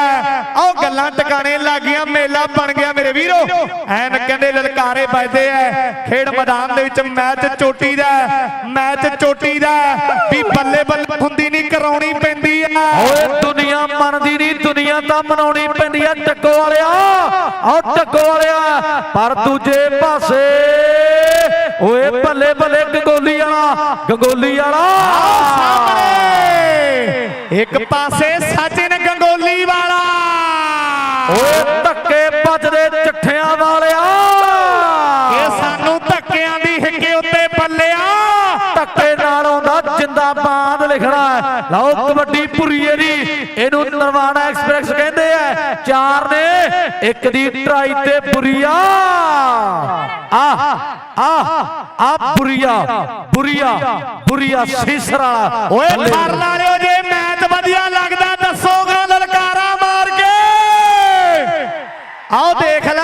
ਉਹ ਗੱਲਾਂ ਟਿਕਾਣੇ ਲੱਗੀਆਂ ਮੇਲਾ ਬਣ ਮੇਰੇ ਵੀਰੋ ਐਨ ਕਹਿੰਦੇ ਲਲਕਾਰੇ ਵੱਜਦੇ ਐ। ਖੇਡ ਮੈਦਾਨ ਦੇ ਵਿੱਚ ਮੈਚ ਚੋਟੀ ਦਾ ਮੈਚ ਚੋਟੀ ਦਾ। ਵੀ ਬੱਲੇ ਬੱਲੇ ਹੁੰਦੀ ਨਹੀਂ ਕਰਾਉਣੀ ਪੈਂਦੀ ਆ ਓਏ ਦੁਨੀਆ ਮੰਨਦੀ ਨਹੀਂ ਦੁਨੀਆ ਤਾਂ ਮਨਾਉਣੀ ਪੈਂਦੀ ਆ ਟੱਗੋ ਵਾਲਿਆ ਓ ਟੱਗੋ ਵਾਲਿਆ। ਪਰ ਦੂਜੇ ਪਾਸੇ ਓਏ ਬੱਲੇ ਬੱਲੇ ਗੰਗੋਲੀ ਵਾਲਾ ਗੰਗੋਲੀ ਵਾਲਾ। ਸਾਹਮਣੇ। ਇੱਕ ਪਾਸੇ ਸਚਿਨ ਗੰਗੋਲੀ ਵਾਲਾ। ਓਏ ਧੱਕੇ ਵੱਜਦੇ ਚੱਠਿਆਂ ਵਾਲਿਆ ਇਹ ਸਾਨੂੰ ਧੱਕਿਆਂ ਦੀ ਹਿੱਕੇ ਉੱਤੇ ਪੱਲਿਆ ਧੱਕੇ ਨਾਲ ਆਉਂਦਾ ਜਿੰਦਾਬਾਦ ਲਿਖਣਾ ਹੈ। ਲਓ ਕਬੱਡੀ ਪੁਰੀਏ ਦੀ। ਇਹਨੂੰ ਨਰਵਾਣਾ ਐਕਸਪ੍ਰੈਸ ਕਹਿੰਦੇ ਆ। ਚਾਰ ਨੇ ਇੱਕ ਦੀ ਟਰਾਈ ਤੇ ਪੁਰੀਆ ਆ ਆ ਆ ਪੁਰੀਆ ਪੁਰੀਆ ਪੁਰੀਆ ਸੀਸਰ ਵਾਲਾ। ਓਏ ਬੱਲੇ ਫੜ ਲਾ ਲਿਓ ਜੇ ਮੈਚ ਵਧੀਆ ਲੱਗਦਾ ਦੱਸੋਗਾ ਲਲਕਾਰਾ ਮਾਰ ਕੇ। ਆਓ ਦੇਖ ਲੈ।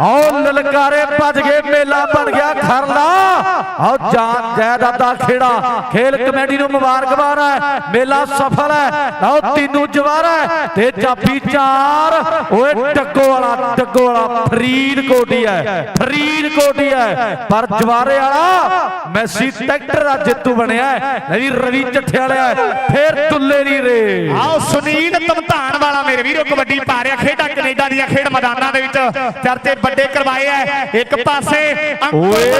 ਆਓ ਲਲਕਾਰੇ ਭੱਜ ਗਏ ਮੇਲਾ ਬਣ ਗਿਆ ਖਰਲਾ ਆਓ ਜਾਨ ਜਾਇਦਾਦ ਦਾ ਖੇੜਾ। ਖੇਲ ਕਮੇਟੀ ਨੂੰ ਮੁਬਾਰਕਬਾਦ ਹੈ। ਮੇਲਾ ਸਫਲ ਹੈ। ਆਓ ਤੀਨੂ ਜਵਾਰਾ ਹੈ। ਤੇ ਚਾਬੀ ਚਾਰ। ਓਏ ਟੱਗੋ ਵਾਲਾ ਟੱਗੋ ਵਾਲਾ ਫਰੀਦਕੋਟੀ ਹੈ ਫਰੀਦਕੋਟੀ ਹੈ। ਪਰ ਜਵਾਰੇ ਵਾਲਾ ਮੈਸੀ ਟਰੈਕਟਰ ਦਾ ਜੇਤੂ ਬਣਿਆ ਹੈ। ਵੀ ਰਵੀ ਚੱਠੇ ਵਾਲਿਆ ਫੇਰ ਤੁੱਲੇ ਨਹੀਂ ਰੇ ਆਓ ਸੁਨੀਲ ਤਮਤਾਨ ਵਾਲਾ ਮੇਰੇ ਵੀਰੋ ਕਬੱਡੀ ਪਾ ਰਿਹਾ ਖੇਡਾਂ ਕੈਨੇਡਾ ਦੀਆਂ ਖੇਡ ਮੈਦਾਨਾਂ ਦੇ ਵਿੱਚ। ਚਰਚੇ ਵੱਡੇ ਕਰਵਾਏ ਐ ਇੱਕ ਪਾਸੇ ਅੰਕੁਰ ਓਏ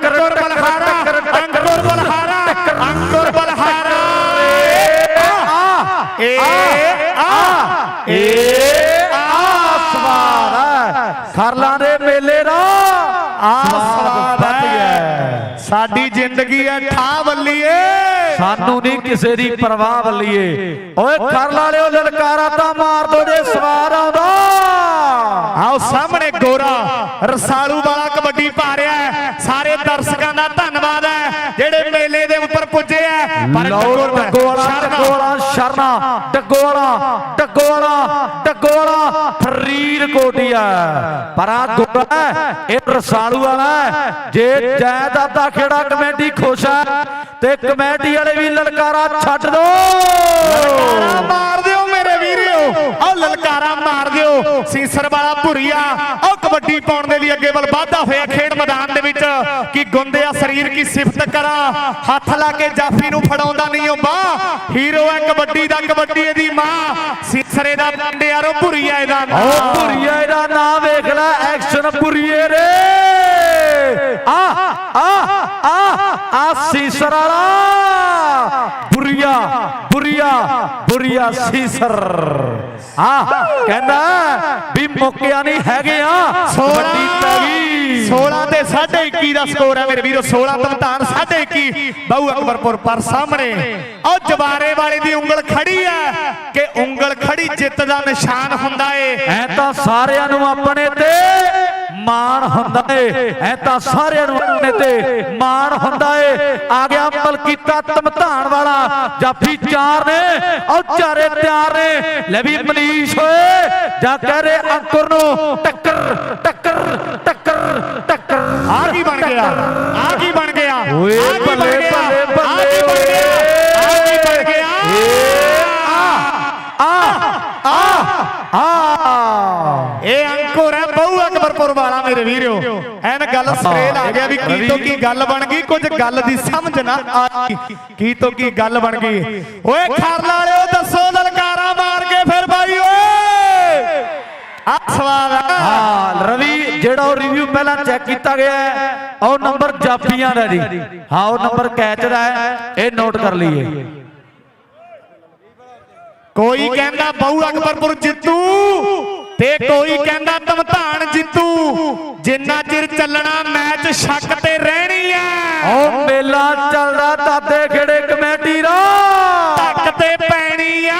ਬਲਹਾਰਾ ਟੱਕਰ, ਟੱਕਰ, ਅੰਕੁਰ ਟੱਕਰ, ਬਲਹਾਰਾ ਟੱਕਰ, ਟੱਕਰ, ਅੰਕੁਰ ਬਲਹਾਰਾ ਅੰਕੁਰ ਬਲਹਾਰਾ। ਆ ਏ ਆ ਏ ਆ ਸਵਾਦ ਹੈ। ਖਰਲਾਂ ਦੇ ਮੇਲੇ ਦਾ ਆ ਸਵਾਦ ਵੱਧ ਹੈ। ਗਿਆ ਸਾਡੀ ਜ਼ਿੰਦਗੀ ਹੈ ਠਾ ਬੱਲੀਏ ਸਾਨੂੰ ਨਹੀਂ ਕਿਸੇ ਦੀ ਪਰਵਾਹ ਵੱਲੀਏ। ਓਏ ਖਰ ਲਾਲਿਓ ਲਲਕਾਰਾ ਤਾਂ ਮਾਰ ਦੋ ਜੇ ਸਵਾਰ ਆਉਂਦਾ। ਆਓ ਸਾਹਮਣੇ ਗੋਰਾ ਰਸਾਲੂ ਵਾਲਾ ਕਬੱਡੀ ਪਾ ਰਿਹਾ ਹੈ ਸਾਰੇ ਦਰਸ਼ਕਾਂ ਦਾ ਧੰਨਵਾਦ ਹੈ ਜਿਹੜੇ ਮੇਲੇ ਦੇ ਉੱਪਰ ਪੁੱਜੇ ਹੈ ਡੱਗੋ ਵਾਲਾ ਸ਼ਰਨਾ ਡੱਗੋ ਵਾਲਾ ਡੱਗੋ ਵਾਲਾ ਫਰੀਦਕੋਟੀਆ ਪਰ ਆ ਹੈ, ਇਹ ਰਸਾਲੂ ਵਾਲਾ। ਜੇ ਜਾਇਦਾਦ ਦਾ ਖੇੜਾ ਕਮੇਟੀ ਖੁਸ਼ ਹੈ ਤੇ ਕਮੇਟੀ ਵਾਲੇ ਵੀ ਲਲਕਾਰਾ ਛੱਡ ਦੋ। ਲਲਕਾਰਾ ਮਾਰ ਦਿਓ। ਆਹ ਲਲਕਾਰਾ ਮਾਰ ਦਿਓ। ਸੀਸਰ ਵਾਲਾ ਭੁਰੀਆ। ਆਹ ਕਬੱਡੀ ਪਾਉਣ ਦੇ ਲਈ ਅੱਗੇ ਵੱਲ ਵਾਧਾ ਹੋਇਆ ਖੇਡ ਮੈਦਾਨ ਦੇ ਵਿੱਚ। ਕਿ ਗੁੰਦਿਆ ਸਰੀਰ, ਕੀ ਸਿਫਤ ਕਰਾਂ। ਹੱਥ ਲਾ ਕੇ ਜਾਫੀ ਨੂੰ ਫੜਾਉਂਦਾ ਨਹੀਂ ਉਹ ਬਾਹ ਹੀਰੋ ਹੈ ਕਬੱਡੀ ਦਾ, ਕਬੱਡੀ ਇਹਦੀ ਮਾਂ। ਸੀਸਰੇ ਦਾ ਪਿੰਡ ਯਾਰੋ, ਭੁਰੀਆ ਇਹਦਾ ਓ ਨਾਮ ਭੁਰੀਏ ਦਾ ਨਾਂ ਵੇਖ ਲੈ ਐਕਸ਼ਨ ਭੁਰੀਏ ਰੇ। ਆ ਆ ਆ ਆ ਸੀਸਰ ਵਾਲਾ। ਭੁਰੀਆ ਭੁਰੀਆ ਭੁਰੀਆ ਸੀਸਰ। ਆ ਕਹਿੰਦਾ ਵੀ ਮੁੱਕਿਆ ਨਹੀਂ ਹੈਗੇ ਆ 16 ਵੱਡੀ ਪੈ ਗਈ 16 ਤੇ 21 ਦਾ ਸਕੋਰ ਹੈ ਮੇਰੇ ਵੀਰੋ 16 ਤਮਤਾਨ 21 ਬਹੁ ਅਕਬਰਪੁਰ ਪਰ ਸਾਹਮਣੇ ਉਹ ਜਵਾਰੇ ਵਾਲੇ ਦੀ ਉਂਗਲ ਖੜੀ ਹੈ ਕਿ ਉਂਗਲ ਖੜੀ ਜਿੱਤ ਦਾ ਨਿਸ਼ਾਨ ਹੁੰਦਾ ਏ। ਐ ਤਾਂ ਸਾਰਿਆਂ ਨੂੰ ਆਪਣੇ ਤੇ ਮਾਣ ਹੁੰਦਾ ਏ। ਐ ਤਾਂ ਸਾਰਿਆਂ ਨੂੰ ਆਪਣੇ ਤੇ ਮਾਣ ਹੁੰਦਾ ਏ। ਆ ਗਿਆ ਮਲਕੀਤਾ ਤਮਧਾਨ ਵਾਲਾ। ਜਾਫੀ ਚਾਰ ਨੇ ਉਹ ਚਾਰੇ ਤਿਆਰ ਨੇ। ਲੈ ਵੀ ਮਨੀਸ਼ ਓਏ, ਜਾ ਕਹਿ ਰੇ ਅੰਕੁਰ ਨੂੰ, ਟੱਕਰ ਟੱਕਰ। ਗੱਲ ਸਰੇਲ ਆ ਗਿਆ ਵੀ ਕੀ ਤੋਂ ਕੀ ਗੱਲ ਬਣ ਗਈ? ਕੁਝ ਗੱਲ ਦੀ ਸਮਝ ਨਾ ਆਈ ਕੀ ਤੋਂ ਕੀ ਗੱਲ ਬਣ ਗਈ? ਓਏ ਖਰਲ ਵਾਲਿਓ ਦੱਸੋ ਲਲਕਾਰਾ ਮਾਰ ਕੇ ਫਿਰ ਬਾਈ ਓਏ! ਆ ਸਵਾਲ ਆ। ਹਾਂ ਰਵੀ ਜਿਹੜਾ ਉਹ ਰਿਵਿਊ ਪਹਿਲਾਂ ਚੈੱਕ ਕੀਤਾ ਗਿਆ ਹੈ ਉਹ ਨੰਬਰ ਜਾਫੀਆਂ ਦਾ ਜੀ। ਹਾਂ ਉਹ ਨੰਬਰ ਕੈਚ ਦਾ ਹੈ ਇਹ ਨੋਟ ਕਰ ਲਈਏ। ਕੋਈ ਕਹਿੰਦਾ ਬਹੁ ਅਕਬਰਪੁਰ ਜਿੱਤੂ ਤੇ ਕੋਈ ਕਹਿੰਦਾ ਧਮਧਾਨ ਜਿੱਤੂ। ਜਿੰਨਾ ਚਿਰ ਚੱਲਣਾ ਮੈਚ ਸ਼ੱਕ ਤੇ ਰਹਿਣੀ ਐ। ਉਹ ਮੇਲਾ ਚੱਲਦਾ ਦਾਦੇ ਖੇੜੇ ਕਮੇਟੀ ਦਾ। ਧੱਕ ਤੇ ਪੈਣੀ ਆ।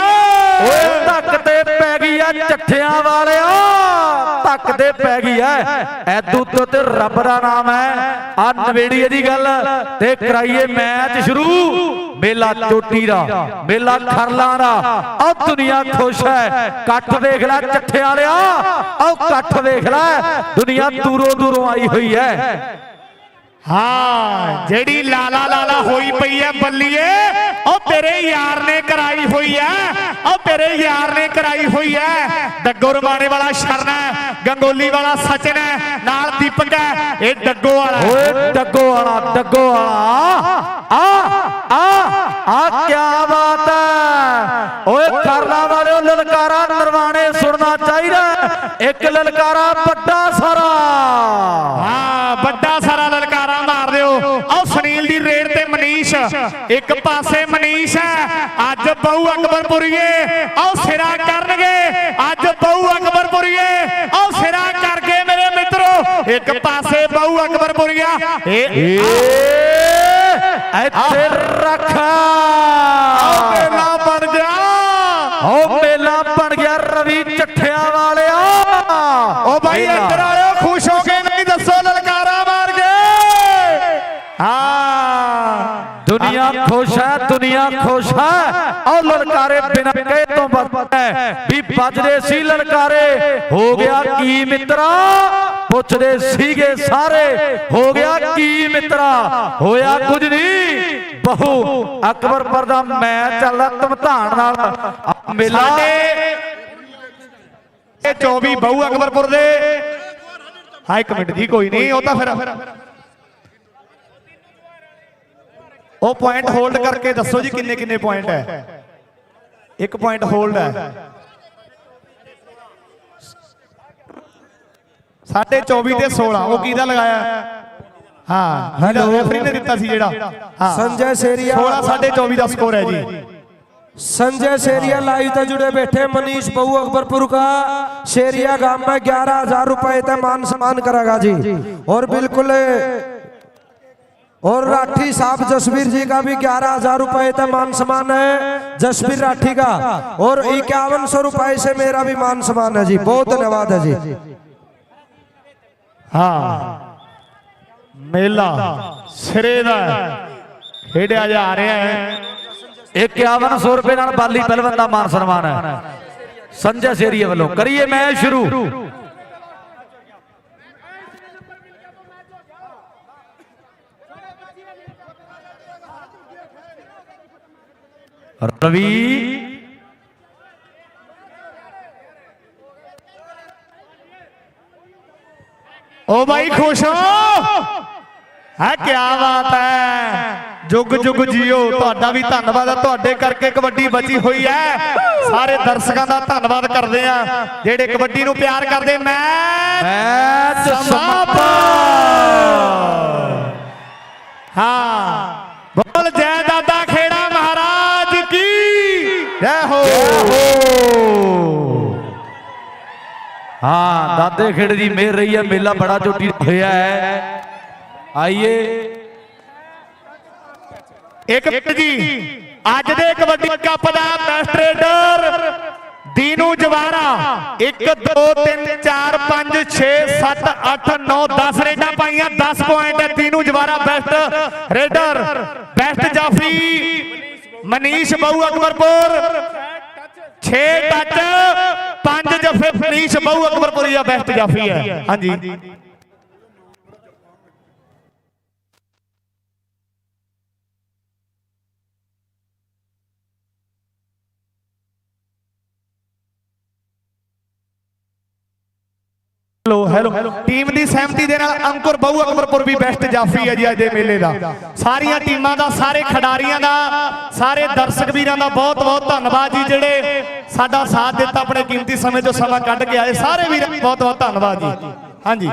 ਓਏ ਧੱਕ ਤੇ ਪੈ ਗਈ ਆ ਚੱਠਿਆਂ ਵਾਲਿਆ। ਪੈ ਗਈ ਐ। ਐਦੂ ਤੋਂ ਤੇ ਰੱਬ ਦਾ ਨਾਮ ਹੈ ਆ ਨਵੇੜੀਏ ਦੀ ਗੱਲ ਤੇ ਕਰਾਈਏ ਮੈਚ ਸ਼ੁਰੂ। ਮੇਲਾ ਚੋਟੀ ਦਾ, ਮੇਲਾ ਖਰਲਾਂ ਦਾ। ਆ ਦੁਨੀਆ ਖੁਸ਼ ਹੈ ਇਕੱਠ ਵੇਖ ਲੈ ਚੱਠਿਆਂ ਵਾਲਿਆ। ਆ ਇਕੱਠ ਵੇਖ ਲੈ। ਦੁਨੀਆ ਦੂਰੋਂ ਦੂਰੋਂ ਆਈ ਹੋਈ ਹੈ ਹਾਂ ਜਿਹੜੀ ਲਾਲਾ ਲਾਲਾ ਹੋਈ ਪਈ ਐ ਬੱਲੀਏ ਉਹ ਤੇਰੇ ਯਾਰ ਨੇ ਕਰਾਈ ਹੋਈ ਐ ਉਹ ਤੇਰੇ ਯਾਰ ਨੇ ਕਰਾਈ ਹੋਈ ਐ ਡੱਗੋ ਰਮਾਣੇ ਵਾਲਾ ਸ਼ਰਨ ਹੈ ਗੰਗੋਲੀ ਵਾਲਾ ਸਚਨ ਹੈ ਨਾਲ ਦੀਪਕ ਹੈ ਇਹ ਡੱਗੋ ਵਾਲਾ। ਓਏ ਡੱਗੋ ਵਾਲਾ ਡੱਗੋ ਵਾਲਾ ਆ ਆ ਆ ਕੀ ਬਾਤ ਹੈ ਓਏ ਕਰਨਾ ਵਾਲਿਓ ਲਲਕਾਰਾ ਨਰਵਾਣੇ ਸੁਣਨਾ ਚਾਹੀਦਾ। ਇੱਕ ਲਲਕਾਰਾ ਵੱਡਾ ਸਾਰਾ ਹਾਂ ਵੱਡਾ ਸਾਰਾ ਲਲਕਾਰਾ ਮਾਰ ਦਿਓ ਆਹ ਸੁਨੀਲ ਦੀ ਰੇਡ ਤੇ ਮਨੀਸ਼ ਇੱਕ ਪਾਸੇ ਮਨੀਸ਼ ਹੈ ਅੱਜ ਬਹੁ ਅਕਬਰਪੁਰੀਏ ਆਹ ਸਿਰਾ ਕਰਨਗੇ। ਅੱਜ ਬਹੁ ਅਕਬਰਪੁਰੀਏ ਆਹ ਸਿਰਾ ਕਰਕੇ ਮੇਰੇ ਮਿੱਤਰੋ। ਇੱਕ ਪਾਸੇ ਬਹੁ ਅਕਬਰਪੁਰੀਆ ਇਹ ਇੱਥੇ ਰੱਖ। ਮੇਲਾ ਬਣ ਗਿਆ। ਓ ਮੇਲਾ ਬਣ ਗਿਆ ਰਵੀ ਚੱਠਿਆਂ ਵਾਲਿਆ। ਓ ਭਾਈ ਮੇਲਾ। ਇੱਧਰ ਖੁਸ਼ ਹੋ ਕੇ ਨਹੀਂ ਦੱਸੋ ਲਲਕਾਰਾ ਮਾਰ ਕੇ ਹਾਂ ਦੁਨੀਆ ਖੁਸ਼ ਹੈ, ਦੁਨੀਆ ਖੁਸ਼ ਹੈ। ਔਰ ਲਲਕਾਰੇ ਬਿਨਾਂ ਕਹੇ ਤੋਂ ਵੱਧ ਵੀ ਵੱਜਦੇ ਸੀ ਲਲਕਾਰੇ। ਹੋ ਗਿਆ ਕੀ ਮਿੱਤਰਾ? ਪੁੱਛਦੇ ਸੀਗੇ ਸਾਰੇ। ਹੋ ਗਿਆ ਕੀ ਮਿੱਤਰਾ? ਹੋਇਆ ਕੁਝ ਨਹੀਂ। ਬਹੁ ਅਕਬਰਪੁਰ ਦਾ ਮੈਂ ਚੱਲਦਾ ਧਮਧਾਨ ਨਾਲ। ਆਹ ਮੇਲਾ ਇਹ 24 ਬਹੁ ਅਕਬਰਪੁਰ ਦੇ। ਹਾਂ, ਇੱਕ ਮਿੰਟ ਜੀ, ਕੋਈ ਨਹੀਂ, ਉਹ ਤਾਂ ਫਿਰ ਉਹ ਪੁਆਇੰਟ ਹੋਲਡ ਕਰਕੇ ਦੱਸੋ ਜੀ ਕਿੰਨੇ ਕਿੰਨੇ ਪੁਆਇੰਟ ਹੈ ਇੱਕ ਪੁਆਇੰਟ ਹੋਲਡ ਹੈ ਸਾਡੇ 24 ਤੇ 16 ਉਹ ਕਿਹਦਾ ਲਗਾਇਆ ਹਾਂ Hello. ਰੈਫਰੀ ਨੇ ਦਿੱਤਾ ਸੀ ਜਿਹੜਾ ਹਾਂ संजय सेरिया 16 ਸਾਡੇ 24 ਦਾ ਸਕੋਰ ਹੈ ਜੀ संजय सेरिया लाइव तक जुड़े बैठे मनीष बहु अकबरपुर का शेरिया गांव में ग्यारह हजार रुपए तक मान सम्मान करेगा जी और बिल्कुल और राठी साहब जसवीर जी का भी ग्यारह हजार रुपए इतना मान सम्मान है जसवीर राठी का और इक्यावन सौ रुपए से मेरा भी मान सम्मान है जी बहुत धन्यवाद है जी हाँ मेला सिरे का खेडिया जा रहा है इक्यावन सौ रुपए बाली पहलवन का मान सम्मान है संजय सेरी वालों करिए मैच शुरू ਰਵੀ ਓ ਬਾਈ ਖੁਸ਼ ਹੋ? ਹੈ ਕੀ ਬਾਤ ਹੈ। ਜੁਗ ਜੁਗ ਜੀਓ ਤੁਹਾਡਾ ਵੀ ਧੰਨਵਾਦ ਹੈ। ਤੁਹਾਡੇ ਕਰਕੇ ਕਬੱਡੀ ਬਚੀ ਹੋਈ ਹੈ। ਸਾਰੇ ਦਰਸ਼ਕਾਂ ਦਾ ਧੰਨਵਾਦ ਕਰਦੇ ਆ ਜਿਹੜੇ ਕਬੱਡੀ ਨੂੰ ਪਿਆਰ ਕਰਦੇ ਮੈਂ ਮੈਚ ਸਮਾਪਤ। ਹਾਂ। ਦਾਦੇ ਖੇੜ ਦੀ ਮਿਹਰ ਰਹੀ ਹੈ, ਮੇਲਾ ਬੜਾ ਚੋਟੀ ਹੋਇਆ ਹੈ। ਆਈਏ। ਇੱਕ ਜੀ, ਅੱਜ ਦੇ ਕਬੱਡੀ ਕੱਪ ਦਾ ਬੈਸਟ ਰੇਡਰ ਦੀਨੂ ਜਵਾਰਾ। 1 2 3 4 5 6 7 8 9 10 ਰੇਡਾਂ ਪਾਈਆਂ 10 ਪੁਆਇੰਟ ਹੈ Dinu Jawara best raider best ਜਾਫੀ, ਮਨੀਸ਼ ਬਾਊ ਅਕਬਰਪੁਰ। 6 ਟੱਚ 5 ਜਫੇ ਮਨੀਸ਼ ਬਾਊ ਅਕਬਰਪੁਰੀ ਦਾ ਬੈਸਟ ਜਾਫੀ ਹੈ। ਹਾਂਜੀ। ਹੈਲੋ ਹੈਲੋ ਟੀਮ ਦੀ ਸਹਿਮਤੀ ਦੇ ਨਾਲ ਅੰਕੁਰ ਬਾਊ ਅਕਬਰਪੁਰ ਵੀ ਬੈਸਟ ਜਾਫੀ ਹੈ ਜੀ ਅੱਜ ਦੇ ਮੇਲੇ ਦਾ। ਸਾਰੀਆਂ ਟੀਮਾਂ ਦਾ, ਸਾਰੇ ਖਿਡਾਰੀਆਂ ਦਾ, ਸਾਰੇ ਦਰਸ਼ਕ ਵੀਰਾਂ ਦਾ ਬਹੁਤ ਬਹੁਤ ਧੰਨਵਾਦ ਜੀ, ਜਿਹੜੇ ਸਾਡਾ ਸਾਥ ਦਿੱਤਾ ਆਪਣੇ ਕੀਮਤੀ ਸਮੇਂ ਤੋਂ ਸਮਾਂ ਕੱਢ ਕੇ ਆਏ। ਸਾਰੇ ਵੀਰਾਂ ਦਾ ਬਹੁਤ ਬਹੁਤ ਧੰਨਵਾਦ ਜੀ। ਹਾਂਜੀ।